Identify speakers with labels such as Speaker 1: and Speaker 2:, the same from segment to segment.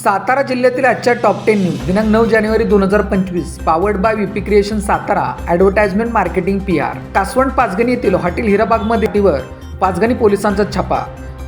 Speaker 1: सातारा जिल्ह्यातील आजच्या top ten news दिनांक नऊ जानेवारी दोन हजार पंचवीस powered by VP creation Satara advertisement marketing P R Kaswan Panchgani येथील हॉटेल हिराबागमध्ये मध्ये पाचगणी पोलिसांचा छापा.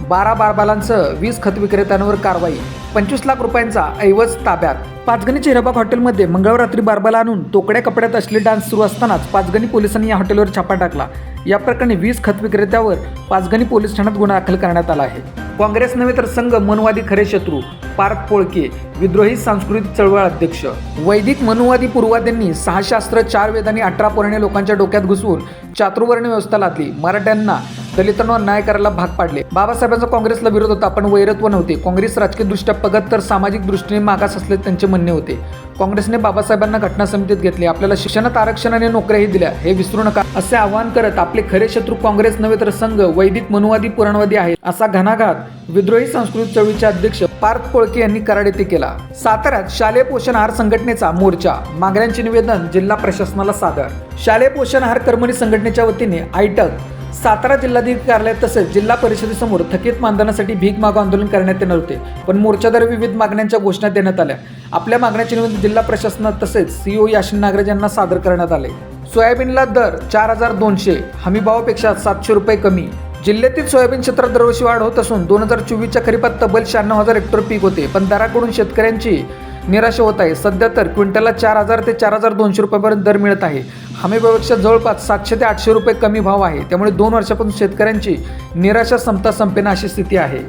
Speaker 1: बारा बारबालांसह वीस खत विक्रेत्यांवर कारवाई. पंचवीस लाख रुपयांचा ऐवज ताब्यात. पाचगणीच्या हिराबाग हॉटेलमध्ये मंगळवार रात्री बारबाला आणून तोकड्या कपड्यात असले डान्स सुरू असतानाच पाचगणी पोलिसांनी या हॉटेलवर छापा टाकला. या प्रकरणी वीस खत विक्रेत्यावर पाचगणी पोलीस ठाण्यात गुन्हा दाखल करण्यात आला आहे. काँग्रेस नव्हे तर संघ मनवादी खरे शत्रू पार्थ पोळके विद्रोही सांस्कृतिक चळवळ अध्यक्ष. वैदिक मनुवादी पूर्वाद्यांनी सहा शास्त्र चार वेद आणि अठरा पुराणे लोकांच्या डोक्यात घुसवून चातुर्वर्ण व्यवस्था लादली. मराठ्यांना दलितांवर न्याय करायला भाग पाडले. बाबासाहेबांचा काँग्रेसला विरोध होता पण वैरत्व नव्हते. काँग्रेस राजकीय दृष्ट्या पगत तर सामाजिक दृष्टीने मागास असले त्यांचे म्हणणे होते. काँग्रेसने बाबासाहेबांना घटना समितीत घेतले. आपल्याला शिक्षणात आरक्षणाने नोकऱ्याही दिल्या. हे विसरू नका असे आवाहन करत आपले खरे शत्रू काँग्रेस नव्हे तर संघ वैदिक मनुवादी पुराणवादी आहेत असा घणाघात विद्रोही सांस्कृतिक चळवळीचे अध्यक्ष पार्थ कोळके यांनी कराड येथे केला. साताऱ्यात शालेय पोषण आहार संघटनेचा मोर्चा. मागण्यांचे निवेदन जिल्हा प्रशासनाला सादर. शालेय पोषण आहार कर्मणी संघटनेच्या वतीने आयटक सातारा जिल्हाधिकारी कार्यालय तसेच जिल्हा परिषदेसमोर थकीत मानधनासाठी भीक मागो आंदोलन करण्यात येणार होते. पण मोर्चाद्वारे विविध मागण्यांच्या घोषणा देण्यात आल्या. आपल्या मागण्याचे निवेदन जिल्हा प्रशासनात तसेच सीओ याशिन नागराज यांना सादर करण्यात आले. सोयाबीनला दर चार हजार दोनशे हमीभावापेक्षा सातशे रुपये कमी. जिल्ह्यातील सोयाबीन क्षेत्रात दरवर्षी वाढ होत असून दोन हजार चोवीसच्या खरीपात तब्बल शहाण्णव हजार हेक्टर पीक होते. पण दराकडून शेतकऱ्यांची निराशा होत आहे. सध्या तर क्विंटलला चार हजार ते चार हजार दोनशे रुपयापर्यंत दर मिळत आहे. हमीभावापेक्षा जवळपास सातशे ते आठशे रुपये कमी भाव आहे. त्यामुळे दोन वर्षापासून शेतकऱ्यांची निराशा संपता संपेना अशी स्थिती आहे.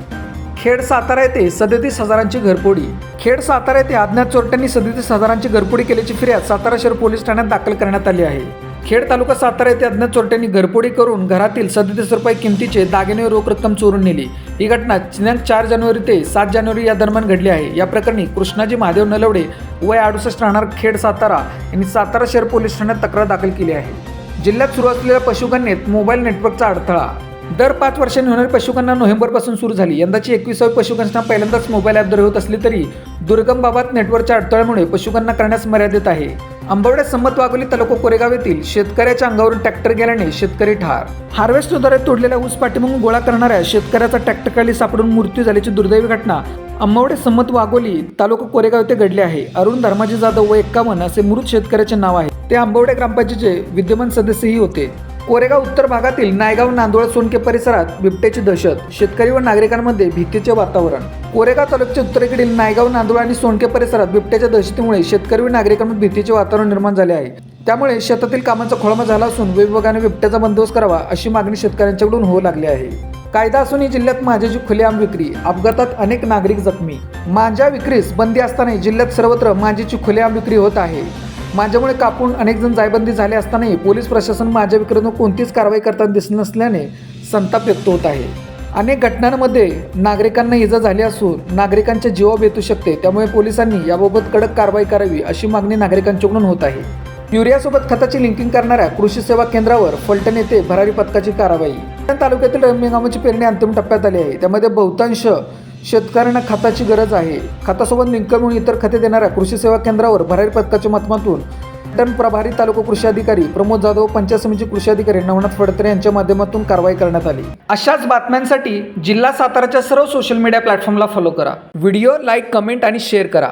Speaker 1: खेड सातारा येथे सदतीस हजारांची घरपोडी. खेड सातारा येथे अज्ञात चोरट्यांनी सदतीस हजारांची घरपोडी केल्याची फिर्याद सातारा शहर पोलीस ठाण्यात दाखल करण्यात आली आहे. खेड तालुका सातारा येथे अज्ञात चोरट्यांनी घरपोडी करून घरातील सदतीस रुपये किमतीचे दागिने रोख रक्कम चोरून नेली. ही घटना दिनांक चार जानेवारी ते सात जानेवारी या दरम्यान घडली आहे. या प्रकरणी कृष्णाजी महादेव नलवडे वय अडुसष्ट राहणार खेड सातारा यांनी सातारा शहर पोलीस ठाण्यात तक्रार दाखल केली आहे. जिल्ह्यात सुरू असलेल्या पशुगणनेत मोबाईल नेटवर्कचा अडथळा. दर पाच वर्षांनी होणारी पशुगणना नोव्हेंबरपासून सुरू झाली. यंदाची एकविसावी पशुगणना पहिल्यांदाच मोबाईल ॲपद्वारे होत असली तरी दुर्गम बाबत नेटवर्कच्या अडथळ्यामुळे पशुगणना करण्यास मर्यादित आहे. आंबवड्यात संमत वाघोली तालुका कोरेगाव येथील शेतकऱ्याच्या अंगावरून ट्रॅक्टर गेल्याने शेतकरी ठार. हार्वेस्टरद्वारे तोडलेल्या ऊस पाठीमागून गोळा करणाऱ्या शेतकऱ्याचा ट्रॅक्टरखाली सापडून मृत्यू झाल्याची दुर्दैवी घटना अंबवडे संमत वाघोली तालुका कोरेगाव येथे घडली आहे. अरुण धर्माजी जाधव व एक्कावन्न असे मृत शेतकऱ्याचे नाव आहे. ते आंबवडे ग्रामपंचायतीचे विद्यमान सदस्यही होते. कोरेगाव उत्तर भागातील नायगाव नांदोळ सोनके परिसरात बिबट्याची दहशत. शेतकरी व नागरिकांमध्ये भीतीचे वातावरण. कोरेगाव तालुक्याच्या उत्तरेकडील नायगाव नांदोळ आणि सोनके परिसरात बिबट्याच्या दहशतीमुळे शेतकरी व नागरिकांमध्ये भीतीचे वातावरण निर्माण झाले आहे. त्यामुळे शेतातील कामाचा खोळमा झाला असून विभागाने बिबट्याचा बंदोबस्त करावा अशी मागणी शेतकऱ्यांच्याकडून होऊ लागली आहे. कायदा असूनही जिल्ह्यात मांजाची खुलेआम विक्री अपघातात अनेक नागरिक जखमी. मांजा विक्रीस बंदी असतानाही जिल्ह्यात सर्वत्र मांजाची खुलेआम विक्री होत आहे. माझ्यामुळे कापून अनेक जण जायबंदी झाले असतानाही पोलीस प्रशासन माझ्या विक्रीनं कोणतीच कारवाई करताना दिसत नसल्याने संताप व्यक्त होत आहे. अनेक घटनांमध्ये नागरिकांना इजा झाली असून नागरिकांच्या जीवा बेतू शकते. त्यामुळे पोलिसांनी याबाबत कडक कारवाई करावी अशी मागणी नागरिकांच्याकडून होत आहे. युरियासोबत खताची लिंकिंग करणाऱ्या कृषी सेवा केंद्रावर फलटण येथे भरारी पथकाची कारवाई. तालुक्यातील रम्यगामाची पेरणी अंतिम टप्प्यात आली आहे. त्यामध्ये बहुतांश शेतकऱ्यांना खताची गरज आहे. खतासोबत लिंक म्हणून इतर खते देणाऱ्या कृषी सेवा केंद्रावर भरारी पथकाच्या माध्यमातून टन प्रभारी तालुका कृषी अधिकारी प्रमोद जाधव पंचायत समिती कृषी अधिकारी नवनाथ फडतरे यांच्या माध्यमातून कारवाई करण्यात आली. अशाच बातम्यांसाठी जिल्हा साताराच्या सर्व सोशल मीडिया प्लॅटफॉर्मला फॉलो करा. व्हिडिओ लाईक कमेंट आणि शेअर करा.